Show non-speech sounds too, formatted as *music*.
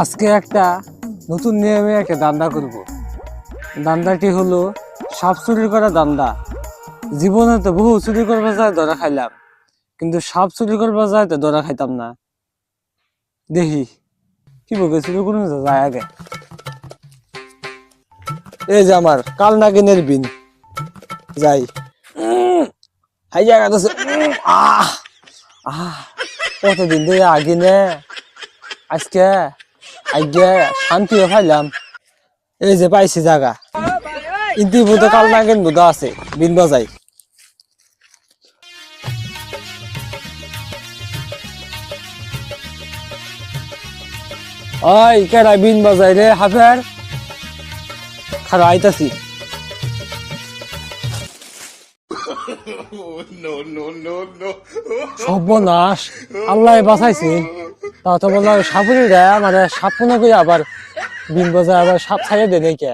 আজকে একটা নতুন নিয়মে একটা দান্দা করব। দান্দাটি হলো, সাপ চুরি করা দান্দা। জীবনে তো বহু চুরি করবা যায় ধরা খাইলাম, কিন্তু সাপ চুরি করবা যায় তো ধরা খাইতাম না। দেখি, কি বলবে, চুরি করুন যায় আগে। এই যে আমার কাল নাগিনের বিন। যাই। হাই জায়গা তো আহ আহ, কতদিন ধরে আগিনে? আজকে আজকে শান্তি পাইলাম এই যে পাইছি জায়গা। বুধ কাল নাগেন বুধ আছে বিন বাজাই ওই কেডা বিন বাজাই রে হাফের? খারা আইতাছি। *laughs* সর্বনাশ। আল্লাহ বাঁচাইছি। তা তো বললাম সাপুরি দেয় মানে সাপ মনে করি আবার বিন বাজার আবার সাপ ছাড়িয়ে দেয় নাকি?